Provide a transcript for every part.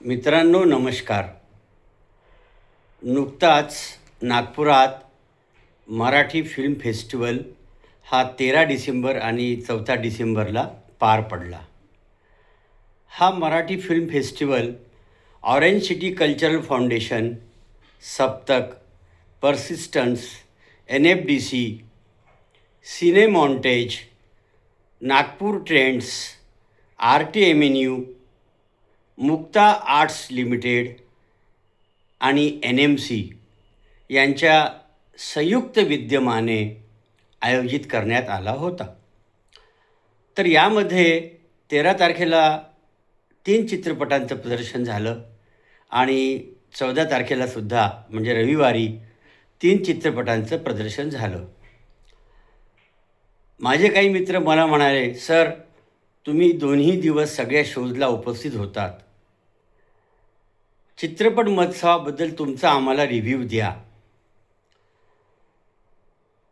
मित्रांनो नमस्कार. नुकताच नागपुरात मराठी फिल्म फेस्टिवल हा तेरा डिसेंबर आणि चौथा डिसेंबरला पार पडला. हा Marathi film festival orange city cultural foundation Saptak persistence N F D C cine montage Nagpur trends R T M N U Mukta arts limited आणि एन एम सी यांच्या संयुक्त विद्यमाने आयोजित करण्यात आला होता. तर यामध्ये तेरा तारखेला तीन चित्रपटांचं प्रदर्शन झालं आणि चौदा तारखेला सुद्धा म्हणजे रविवारी तीन चित्रपटांचं प्रदर्शन झालं. माझे काही मित्र मला म्हणाले सर तुम्ही दोन्ही दिवस सगळ्या शोजला उपस्थित होतात. चित्रपट महोत्सवाबद्दल तुमचा आम्हाला रिव्ह्यू द्या.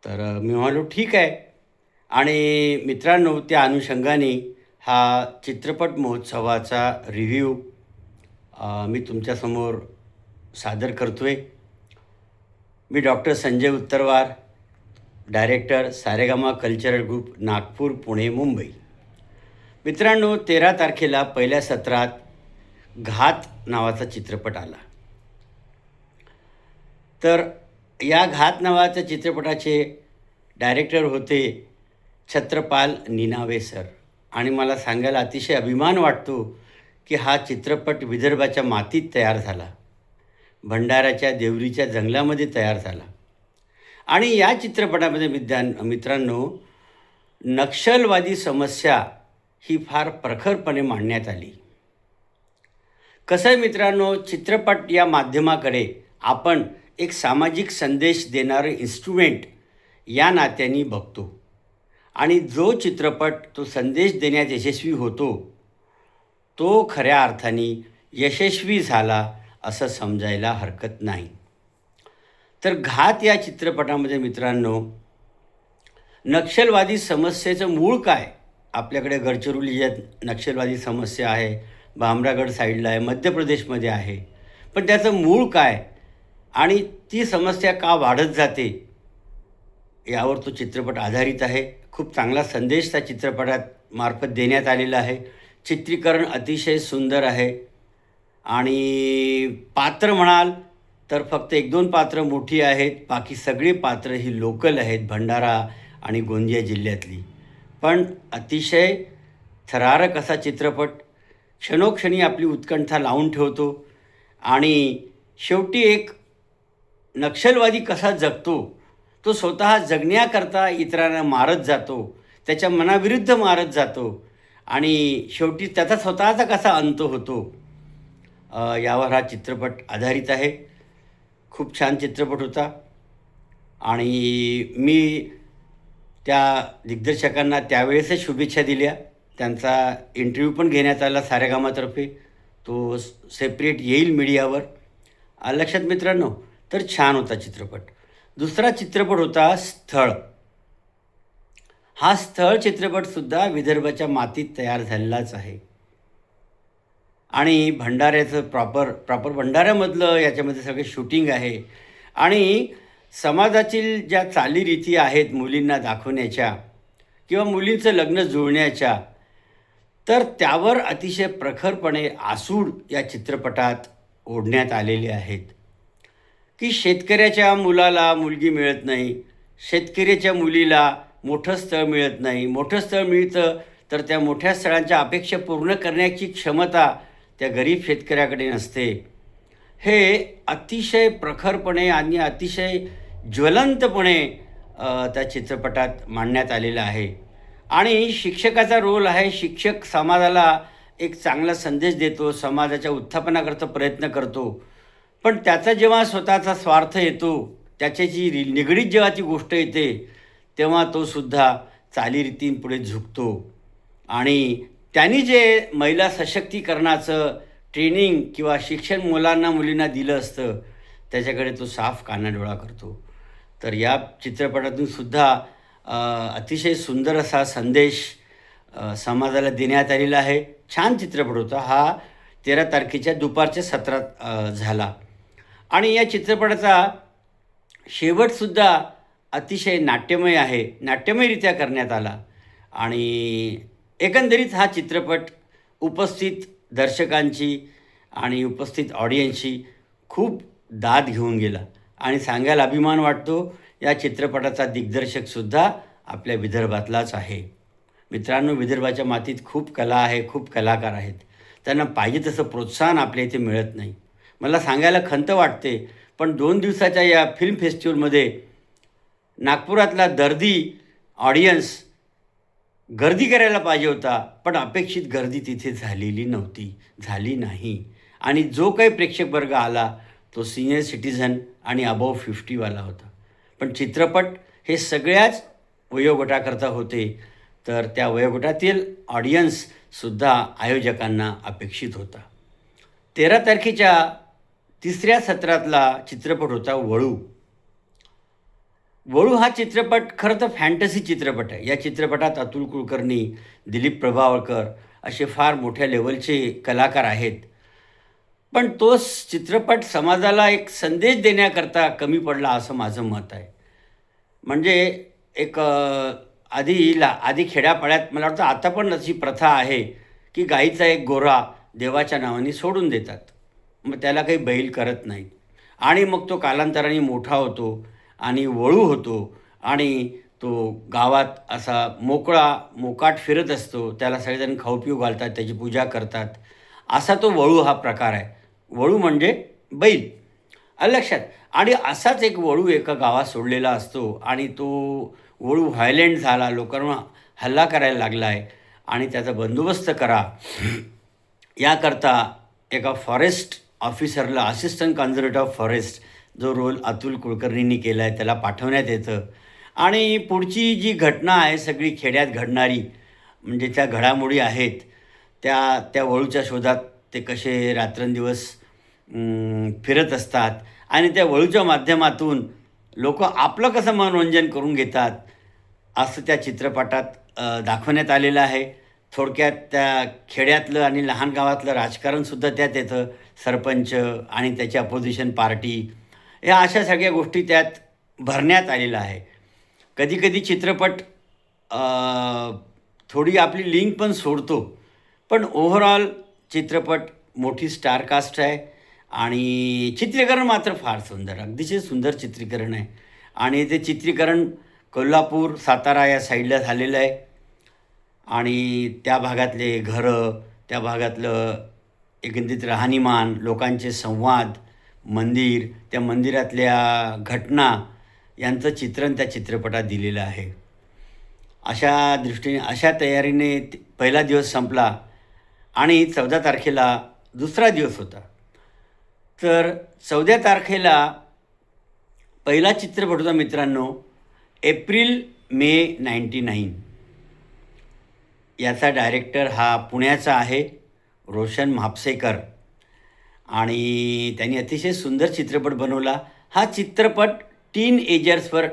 तर मी म्हणालो ठीक आहे. आणि मित्रांनो त्या अनुषंगाने हा चित्रपट महोत्सवाचा रिव्ह्यू मी तुमच्यासमोर सादर करतो आहे मी doctor Sanjay Uttarwar director Saregama cultural group Nagpur Pune Mumbai. मित्रांनो तेरा तारखेला पहिल्या सत्रात घात नावाचा चित्रपट आला. तर या घात नावाच्या चित्रपटाचे डायरेक्टर होते छत्रपाल निनावे सर आणि मला सांगायला अतिशय अभिमान वाटतो की हा चित्रपट विदर्भाच्या मातीत तयार झाला. भंडाऱ्याच्या देवरीच्या जंगलामध्ये तयार झाला. आणि या चित्रपटामध्ये विद्यान मित्रांनो नक्षलवादी समस्या ही फार प्रखरपणे मांडण्यात आली. कसं आहे मित्रांनो चित्रपट या माध्यमाकडे आपण एक सामाजिक संदेश देणारं इन्स्ट्रुमेंट या नात्याने बघतो. आणि जो चित्रपट तो संदेश देण्यात यशस्वी होतो तो खऱ्या अर्थाने यशस्वी झाला असं समजायला हरकत नाही. तर घात या चित्रपटामध्ये मित्रांनो नक्षलवादी समस्येचं मूळ काय? आपल्याकडे गडचिरोली ज्यात नक्षलवादी समस्या आहे भामरागड साईडला आहे मध्य प्रदेशमध्ये आहे. पण त्याचं मूळ काय आणि ती समस्या का वाढत जाते यावर तो चित्रपट आधारित आहे. खूप चांगला संदेश त्या चित्रपटात मार्फत देण्यात आलेला आहे. चित्रीकरण अतिशय सुंदर आहे. आणि पात्र म्हणाल तर फक्त एक दोन पात्र मोठी आहेत बाकी सगळी पात्र ही लोकल आहेत भंडारा आणि गोंदिया जिल्ह्यातली. पण अतिशय थरारक असा चित्रपट क्षणोक्षणी आपली उत्कंठा लावून ठेवतो. आणि शेवटी एक नक्षलवादी कसा जगतो तो स्वतः जगण्याकरता इतरांना मारत जातो त्याच्या मनाविरुद्ध मारत जातो आणि शेवटी त्याचा स्वतःचा कसा अंत होतो यावर हा चित्रपट आधारित आहे. खूप छान चित्रपट होता. आणि मी त्या दिग्दर्शकांना त्यावेळेसच शुभेच्छा दिल्या. त्यांचा इंटरव्ह्यू पण घेण्यात आला सारेगामातर्फे तो सेपरेट येईल मीडियावर लक्षात मित्रांनो तर छान होता चित्रपट. दुसरा चित्रपट होता स्थळ. हा स्थळ चित्रपटसुद्धा विदर्भाच्या मातीत तयार झालेलाच आहे. आणि भंडाऱ्याचं प्रॉपर प्रॉपर भंडाऱ्यामधलं याच्यामध्ये सगळे शूटिंग आहे. आणि समाजातील ज्या चालीरीती आहेत मुलींना दाखवण्याच्या किंवा मुलींचं लग्न जुळण्याच्या तर त्यावर अतिशय प्रखरपणे आसूड या चित्रपटात ओढण्यात आलेले आहेत. की शेतकऱ्याच्या मुलाला मुलगी मिळत नाही शेतकऱ्याच्या मुलीला मोठं स्थळ मिळत नाही मोठं स्थळ मिळतं तर त्या मोठ्या स्थळांच्या अपेक्षा पूर्ण करण्याची क्षमता त्या गरीब शेतकऱ्याकडे नसते. हे अतिशय प्रखरपणे आणि अतिशय ज्वलंतपणे त्या चित्रपटात मांडण्यात आलेलं आहे. आणि शिक्षकाचा रोल आहे शिक्षक समाजाला एक चांगला संदेश देतो समाजाच्या उत्थापनाकरता प्रयत्न करतो. पण त्याचा जेव्हा स्वतःचा स्वार्थ येतो त्याच्याची रि- निगडीत जेव्हा ती गोष्ट येते तेव्हा तो सुद्धा चालीरीतींपुढे झुकतो. आणि त्यांनी जे महिला सशक्तीकरणाचं ट्रेनिंग किंवा शिक्षण मुलांना मुलींना दिलं असतं त्याच्याकडे तो साफ कानाडोळा करतो. तर या चित्रपटातून सुद्धा अतिशय सुंदर असा संदेश समाजाला देण्यात आलेला आहे. छान चित्रपट होता. हा तेरा तारखेच्या दुपारच्या सत्रात झाला. आणि या चित्रपटाचा शेवटसुद्धा अतिशय नाट्यमय आहे. नाट्यमयरित्या करण्यात आला. आणि एकंदरीत हा चित्रपट उपस्थित दर्शकांची आणि उपस्थित ऑडियन्सची खूप दाद घेऊन गेला. आणि सांगायला अभिमान वाटतो या चित्रपटाचा दिग्दर्शकसुद्धा आपल्या विदर्भातलाच आहे. मित्रांनो विदर्भाच्या मातीत खूप कला आहे खूप कलाकार आहेत. त्यांना पाहिजे तसं प्रोत्साहन आपल्या इथे मिळत नाही. मला सांगायला खंत वाटते पण दोन दिवसाच्या या फिल्म फेस्टिवलमध्ये नागपुरातला दर्दी ऑडियन्स गर्दी करायला पाहिजे होता पण अपेक्षित गर्दी तिथे झालेली नव्हती झाली नाही. आणि जो काही प्रेक्षक वर्ग आला तो सिनियर सिटीझन आणि अबव फिफ्टीवाला होता. पण चित्रपट हे सगळ्याच वयोगटाकरता होते. तर त्या वयोगटातील ऑडियन्ससुद्धा आयोजकांना अपेक्षित होता. तेरा तारखेच्या तिसऱ्या सत्रातला चित्रपट होता वळू. वळू हा चित्रपट खरं तर फॅन्टसी चित्रपट आहे. या चित्रपटात अतुल कुलकर्णी दिलीप प्रभावळकर असे फार मोठ्या लेवलचे कलाकार आहेत. पण तोच चित्रपट समाजाला एक संदेश देण्याकरता कमी पडला असं माझं मत आहे. म्हणजे एक आधी ला आधी खेड्यापाड्यात मला वाटतं आता पण अशी प्रथा आहे की गाईचा एक गोरा देवाच्या नावाने सोडून देतात. मग त्याला काही बैल करत नाही आणि मग तो कालांतराने मोठा होतो आणि वळू होतो आणि तो गावात असा मोकळा मोकाट फिरत असतो. त्याला सगळेजण खाऊ पिऊ घालतात त्याची पूजा करतात. असा तो वळू हा प्रकार आहे. वळू म्हणजे बैल. लक्षात आणि असाच एक वळू एका गावात सोडलेला असतो आणि तो वळू व्हायलेंट झाला लोकांना हल्ला करायला लागला आहे आणि त्याचा बंदोबस्त करा. याकरता एका फॉरेस्ट ऑफिसरला असिस्टंट कन्झर्वेटर ऑफ फॉरेस्ट जो रोल अतुल कुलकर्णींनी केला आहे त्याला पाठवण्यात येतं. आणि पुढची जी घटना आहे सगळी खेड्यात घडणारी म्हणजे त्या घडामोडी आहेत त्या त्या वळूच्या शोधात ते कसे रात्रंदिवस फिरत असतात आणि त्या वळूच्या माध्यमातून लोक आपलं कसं मनोरंजन करून घेतात असं त्या चित्रपटात दाखवण्यात आलेलं आहे. थोडक्यात त्या खेड्यातलं आणि लहान गावातलं राजकारणसुद्धा त्यात येतं. सरपंच आणि त्याची अपोजिशन पार्टी या अशा सगळ्या गोष्टी त्यात भरण्यात आलेल्या आहे. कधीकधी चित्रपट थोडी आपली लिंक पण सोडतो. पण ओव्हरऑल चित्रपट मोठी स्टारकास्ट आहे. आणि चित्रीकरण मात्र फार सुंदर अगदीचे सुंदर चित्रीकरण आहे. आणि ते चित्रीकरण कोल्हापूर सातारा या साईडला झालेलं आहे. आणि त्या भागातले घरं त्या भागातलं एकंदरीत राहणीमान लोकांचे संवाद मंदिर त्या मंदिरातल्या घटना यांचं चित्रण त्या चित्रपटात दिलेलं आहे. अशा दृष्टीने अशा तयारीने पहिला दिवस संपला आणि चौदा तारखेला दुसरा दिवस होता. तर चौदा तारखेला पहिला चित्रपट होता मित्रांनो एप्रिल मे नाईन्टी नाईन. याचा डायरेक्टर हा पुण्याचा आहे रोशन म्हापसेकर. आणि त्यांनी अतिशय सुंदर चित्रपट बनवला. हा चित्रपट टीन एजर्सवर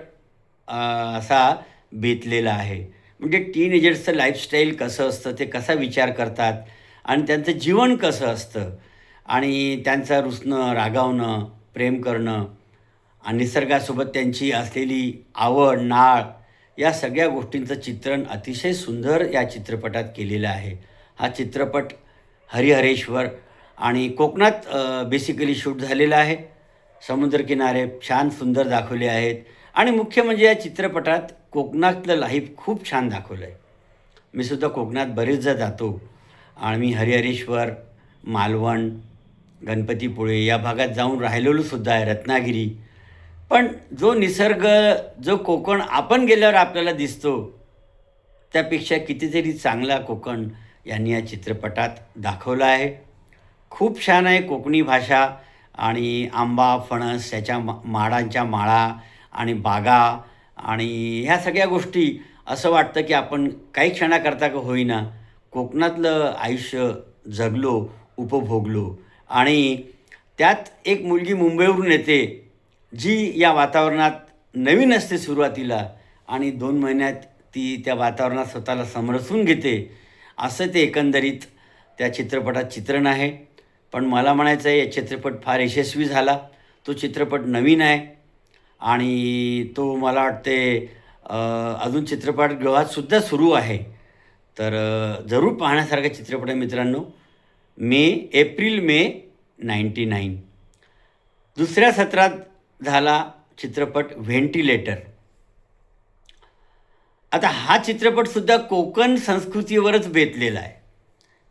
असा बेतलेला आहे. म्हणजे टीन एजर्सचं लाईफस्टाईल कसं असतं ते कसा विचार करतात आणि त्यांचं जीवन कसं असतं आणि त्यांचा रुसणं रागावणं प्रेम करणं आणि निसर्गासोबत त्यांची असलेली आवड नाळ या सगळ्या गोष्टींचं चित्रण अतिशय सुंदर या चित्रपटात केलेलं आहे. हा चित्रपट हरिहरेश्वर आणि कोकणात बेसिकली शूट झालेला आहे. समुद्रकिनारे छान सुंदर दाखवले आहेत आणि मुख्य म्हणजे या चित्रपटात कोकणातलं लाईफ खूप छान दाखवलं आहे मी सुद्धा कोकणात बरेचदा जातो आणि मी हरिहरेश्वर मालवण गणपतीपुळे या भागात जाऊन राहिलेलो सुद्धा आहे रत्नागिरी. पण जो निसर्ग जो कोकण आपण गेल्यावर आपल्याला दिसतो त्यापेक्षा कितीतरी चांगला कोकण यांनी या चित्रपटात दाखवला आहे. खूप छान आहे कोकणी भाषा आणि आंबा फणस याच्या मा माडांच्या माळा आणि बागा आणि ह्या सगळ्या गोष्टी असं वाटतं की आपण काही क्षणाकरता का होईना कोकणातलं आयुष्य जगलो उपभोगलो. आणि त्यात एक मुलगी मुंबईवरून येते जी या वातावरणात नवीन असते सुरुवातीला आणि दोन महिन्यात ती त्या वातावरणात स्वतःला समरसून घेते. असं ते एकंदरीत त्या चित्रपटात चित्रण आहे. पण मला म्हणायचं आहे या चित्रपट फार यशस्वी झाला. तो चित्रपट नवीन आहे आणि तो मला वाटते अजून चित्रपटगृहातसुद्धा सुरू आहे. तर जरूर पाहण्यासारखा चित्रपट आहे मित्रांनो. May April May ninety nine. दुसऱ्या सत्रात झाला चित्रपट व्हेंटिलेटर. आता हा चित्रपटसुद्धा कोकण संस्कृतीवरच बेतलेला आहे.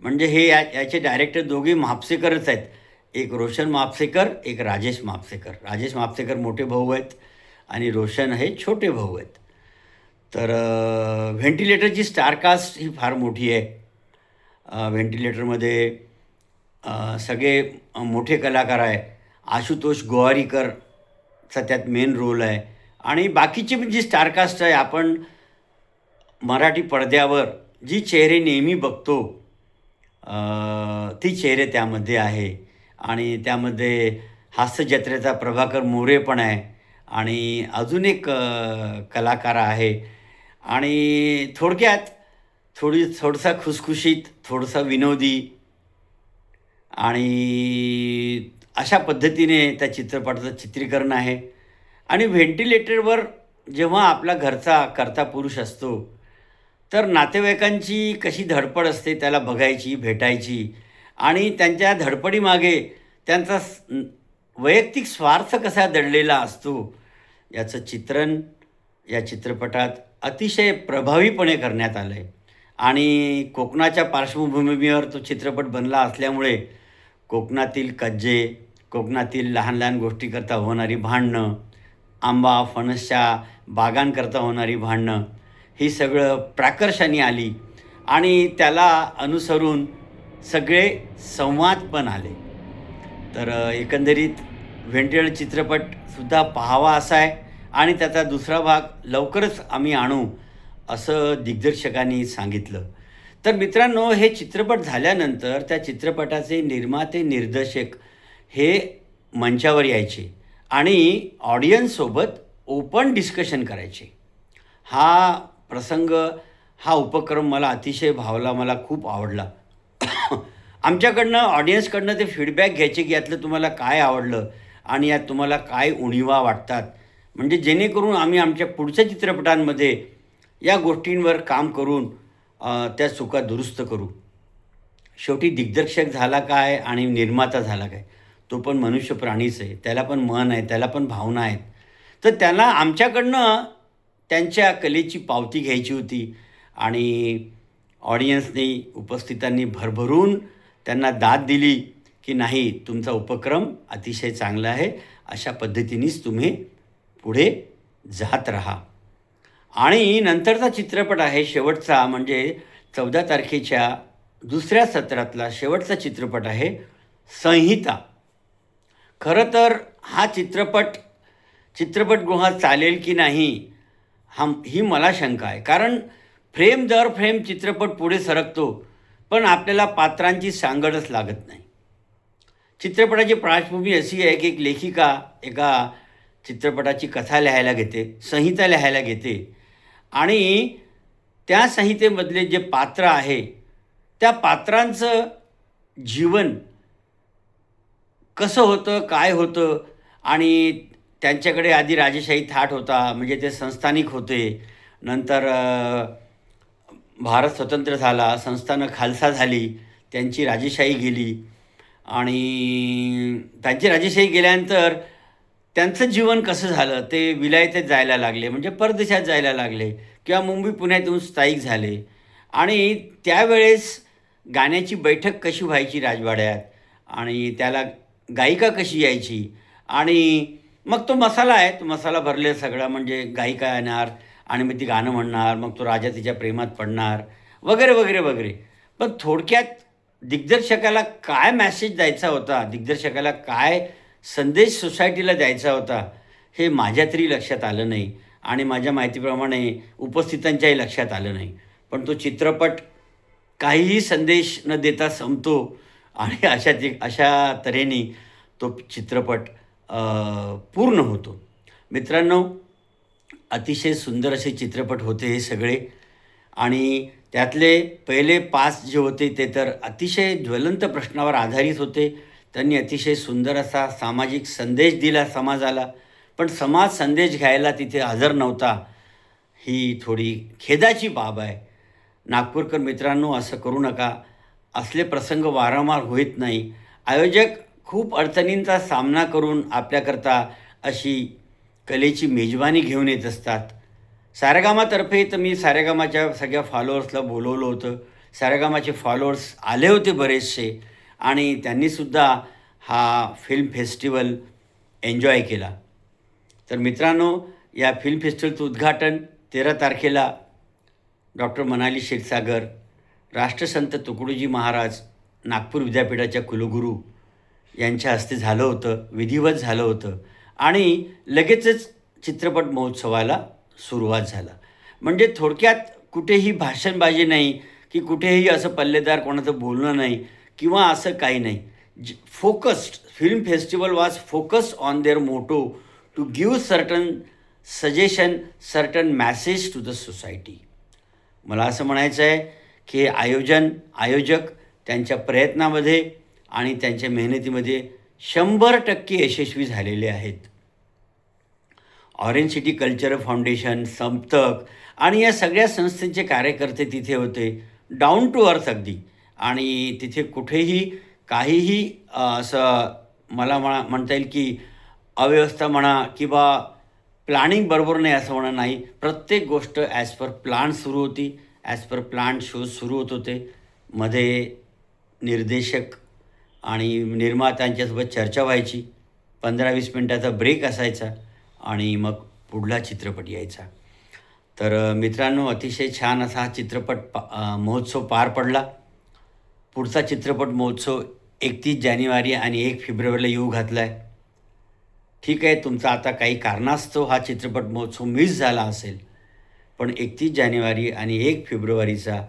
म्हणजे हे या याचे डायरेक्टर दोघे म्हापसेकरच आहेत. एक रोशन म्हापसेकर एक राजेश म्हापसेकर. राजेश म्हापसेकर मोठे भाऊ आहेत आणि रोशन हे छोटे भाऊ आहेत. तर व्हेंटिलेटरची स्टारकास्ट ही फार मोठी आहे. व्हेंटिलेटरमध्ये सगळे मोठे कलाकार आहे. आशुतोष गोवारीकरचा त्यात मेन रोल आहे. आणि बाकीची पण जी स्टारकास्ट आहे आपण मराठी पडद्यावर जी चेहरे नेहमी बघतो ती चेहरे त्यामध्ये आहे. आणि त्यामध्ये हास्यजत्रेचा प्रभाकर मोरे पण आहे. आणि अजून एक कलाकार आहे. आणि थोडक्यात थोडी थोडसा खुसखुशीत थोडसा विनोदी आणि अशा पद्धतीने त्या चित्रपटाचं चित्रीकरण आहे. आणि व्हेंटिलेटरवर जेव्हा आपला घरचा करता पुरुष असतो तर नातेवाईकांची कशी धडपड असते त्याला बघायची भेटायची आणि त्यांच्या धडपडीमागे त्यांचा वैयक्तिक स्वार्थ कसा दडलेला असतो याचं चित्रण या चित्रपटात अतिशय प्रभावीपणे करण्यात आलं आहे आणि कोकणाच्या पार्श्वभूमीवर तो चित्रपट बनला असल्यामुळे कोकणातील कज्जे कोकणातील लहान लहान गोष्टीकरता होणारी भांडणं आंबा फणसच्या बागांकरता होणारी भांडणं ही सगळं प्राकर्षाने आली आणि त्याला अनुसरून सगळे संवाद पण आले. तर एकंदरीत व्हेंटिलेटर चित्रपटसुद्धा पाहावा असा आहे आणि त्याचा दुसरा भाग लवकरच आम्ही आणू असं दिग्दर्शकांनी सांगितलं. तर मित्रांनो हे चित्रपट झाल्यानंतर त्या चित्रपटाचे निर्माते निर्देशक हे मंचावर यायचे आणि ऑडियन्ससोबत ओपन डिस्कशन करायचे. हा प्रसंग हा उपक्रम मला अतिशय भावला मला खूप आवडला. आमच्याकडनं ऑडियन्सकडनं ते फीडबॅक घ्यायचे की यातलं तुम्हाला काय आवडलं आणि यात तुम्हाला काय उणिवा वाटतात. म्हणजे जेणेकरून आम्ही आमच्या पुढच्या चित्रपटांमध्ये या गोष्टींवर काम करून त्या चुका दुरुस्त करू. शेवटी दिग्दर्शक झाला काय आणि निर्माता झाला काय? तो पण मनुष्य प्राणीच आहे. त्याला पण मन आहे त्याला पण भावना आहेत. तर त्याला आमच्याकडनं त्यांच्या कलेची पावती घ्यायची होती आणि ऑडियन्सनी उपस्थितांनी भरभरून त्यांना दाद दिली की नाही तुमचा उपक्रम अतिशय चांगला आहे. अशा पद्धतीनेच तुम्ही पुढे जात राहा. आणि नंतरचा चित्रपट आहे शेवटचा म्हणजे चौदा तारखेच्या दुसऱ्या सत्रातला शेवटचा चित्रपट आहे संहिता. खरं तर हा चित्रपट चित्रपटगृहात चालेल की नाही हा ही मला शंका आहे. कारण फ्रेम दर फ्रेम चित्रपट पुढे सरकतो पण आपल्याला पात्रांची सांगडच लागत नाही. चित्रपटाची पार्श्वभूमी अशी आहे की एक लेखिका एका चित्रपटाची कथा लिहायला घेते संहिता लिहायला घेते. आणि त्या संहितेमधले जे पात्र आहे त्या पात्रांचं जीवन कसं होतं काय होतं आणि त्यांच्याकडे आधी राजेशाही थाट होता म्हणजे ते संस्थानिक होते नंतर भारत स्वतंत्र झाला संस्थानं खालसा झाली त्यांची राजेशाही गेली आणि त्यांची राजेशाही गेल्यानंतर त्यांचं जीवन कसं झालं? ते विलायतेत जायला लागले म्हणजे परदेशात जायला लागले किंवा मुंबई पुण्यातून स्थायिक झाले. आणि त्यावेळेस गाण्याची बैठक कशी व्हायची राजवाड्यात? आणि त्याला गायिका कशी यायची? आणि मग तो मसाला आहे तो मसाला भरले सगळा म्हणजे गायिका येणार आणि मग ती गाणं म्हणणार मग तो राजा तिच्या प्रेमात पडणार वगैरे वगैरे वगैरे. पण थोडक्यात दिग्दर्शकाला काय मॅसेज द्यायचा होता? दिग्दर्शकाला काय संदेश सोसायटीला द्यायचा होता हे माझ्या तरी लक्षात आलं नाही आणि माझ्या माहितीप्रमाणे उपस्थितांच्याही लक्षात आलं नाही. पण तो चित्रपट काहीही संदेश न देता संपतो आणि अशा ति अशा तऱ्हेने तो चित्रपट पूर्ण होतो. मित्रांनो अतिशय सुंदर असे चित्रपट होते हे सगळे आणि त्यातले पहिले पाच जे होते ते तर अतिशय ज्वलंत प्रश्नावर आधारित होते. त्यांनी अतिशय सुंदर असा सामाजिक संदेश दिला समाजाला. पण समाज संदेश घ्यायला तिथे हजर नव्हता. ही थोडी खेदाची बाब आहे. नागपूरकर मित्रांनो असं करू नका. असले प्रसंग वारंवार होत नाही. आयोजक खूप अडचणींचा सामना करून आपल्याकरता अशी कलेची मेजवानी घेऊन येत असतात. सारेगामातर्फे तर मी सारेगामाच्या सगळ्या फॉलोअर्सला बोलवलं होतं. सारेगामाचे फॉलोअर्स आले होते बरेचसे. आणि त्यांनीसुद्धा हा फिल्म फेस्टिवल एन्जॉय केला. तर मित्रांनो या फिल्म फेस्टिवलचं उद्घाटन तेरा तारखेला डॉक्टर मनाली क्षीरसागर राष्ट्रसंत तुकडोजी महाराज नागपूर विद्यापीठाच्या कुलगुरू यांच्या हस्ते झालं होतं विधिवत झालं होतं आणि लगेचच चित्रपट महोत्सवाला सुरुवात झाला. म्हणजे थोडक्यात कुठेही भाषणबाजी नाही की कुठेही असं पल्लेदार कोणाचं बोलणं नाही किंवा असं काही नाही. Focused film festival was focused on their motto to give certain suggestion certain message to the society मला असं म्हणायचं आहे की आयोजन आयोजक त्यांच्या प्रयत्नामध्ये आणि त्यांच्या मेहनतीमध्ये शंभर टक्के यशस्वी झालेले आहेत. Orange city cultural foundation Saptak आणि या सगळ्या संस्थेचे कार्यकर्ते तिथे होते. डाऊन टू अर्थ अगदी. आणि तिथे कुठेही काहीही असं मला म्हणा म्हणता येईल की अव्यवस्था म्हणा किंवा प्लॅनिंग बरोबर नाही असं म्हणा नाही. प्रत्येक गोष्ट ॲज पर प्लान सुरू होती. ॲज पर प्लान शोज सुरू होत होते. मध्ये निर्देशक आणि निर्मात्यांच्यासोबत चर्चा व्हायची. पंधरा वीस मिनटाचा ब्रेक असायचा आणि मग पुढला चित्रपट यायचा. तर मित्रांनो अतिशय छान असा हा चित्रपट पा महोत्सव पार पडला. पुढचा चित्रपट महोत्सव एकतीस जानेवारी आणि एक फेब्रुवारीला येऊ घातला आहे ठीक आहे तुमचा आता काही कारणास्तव हा चित्रपट महोत्सव मिस झाला असेल. पण एकतीस जानेवारी आणि एक फेब्रुवारीचा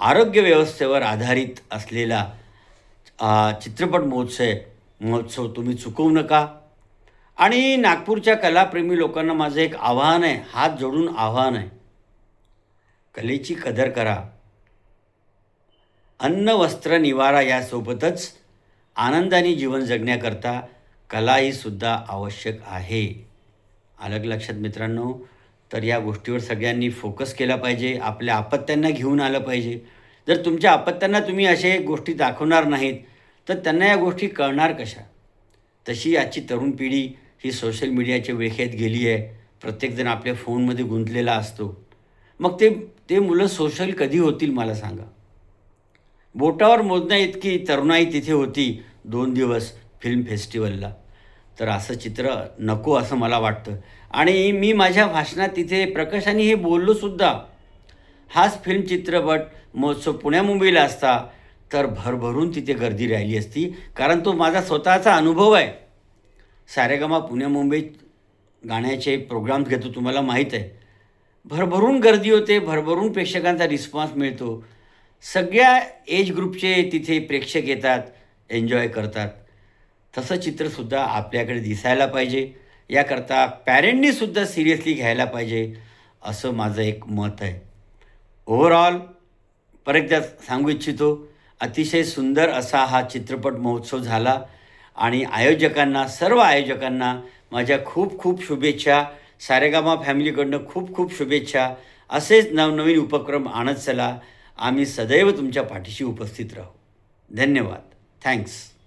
आरोग्य व्यवस्थेवर आधारित असलेला चित्रपट महोत्सव महोत्सव तुम्ही चुकवू नका. आणि नागपूरच्या कलाप्रेमी लोकांना माझं एक आव्हान आहे हात जोडून आव्हान आहे. कलेची कदर करा. अन्न वस्त्र निवारा यासोबतच आनंदाने जीवन जगण्याकरता कला ही सुद्धा आवश्यक आहे. अलग लक्षात मित्रांनो तर या गोष्टीवर सगळ्यांनी फोकस केला पाहिजे आपल्या आपत्त्यांना घेऊन आलं पाहिजे. जर तुमच्या आपत्त्यांना तुम्ही असे गोष्टी दाखवणार नाहीत तर त्यांना या गोष्टी कळणार कशा? तशी आजची तरुण पिढी ही सोशल मीडियाच्या वेखेत गेली आहे. प्रत्येकजण आपल्या फोनमध्ये गुंतलेला असतो. मग ते ते मुलं सोशल कधी होतील मला सांगा? बोटावर मोजण्या इतकी तरुणाई तिथे होती दोन दिवस फिल्म फेस्टिवलला तर असं चित्र नको असं मला वाटतं. आणि मी माझ्या भाषणात तिथे प्रकाशाने हे बोललो सुद्धा. हाच फिल्म चित्रपट महोत्सव पुण्या मुंबईला असता तर भरभरून तिथे गर्दी राहिली असती कारण तो माझा स्वतःचा अनुभव आहे. सारेगामा पुण्या मुंबईत गाण्याचे प्रोग्राम्स घेतो तुम्हाला माहीत आहे. भरभरून गर्दी होते भरभरून प्रेक्षकांचा रिस्पॉन्स मिळतो. सगळ्या एज ग्रुपचे तिथे प्रेक्षक येतात एन्जॉय करतात. तसं चित्रसुद्धा आपल्याकडे दिसायला पाहिजे. याकरता पॅरेंटनीसुद्धा सिरियसली घ्यायला पाहिजे असं माझं एक मत आहे. ओव्हरऑल परत एकदा सांगू इच्छितो अतिशय सुंदर असा हा चित्रपट महोत्सव झाला आणि आयोजकांना सर्व आयोजकांना माझ्या खूप खूप शुभेच्छा. सारेगामा फॅमिलीकडनं खूप खूप शुभेच्छा. असेच नवनवीन उपक्रम आणत चला. आम्ही सदैव तुमच्या पाठीशी उपस्थित राहू. धन्यवाद. थँक्स.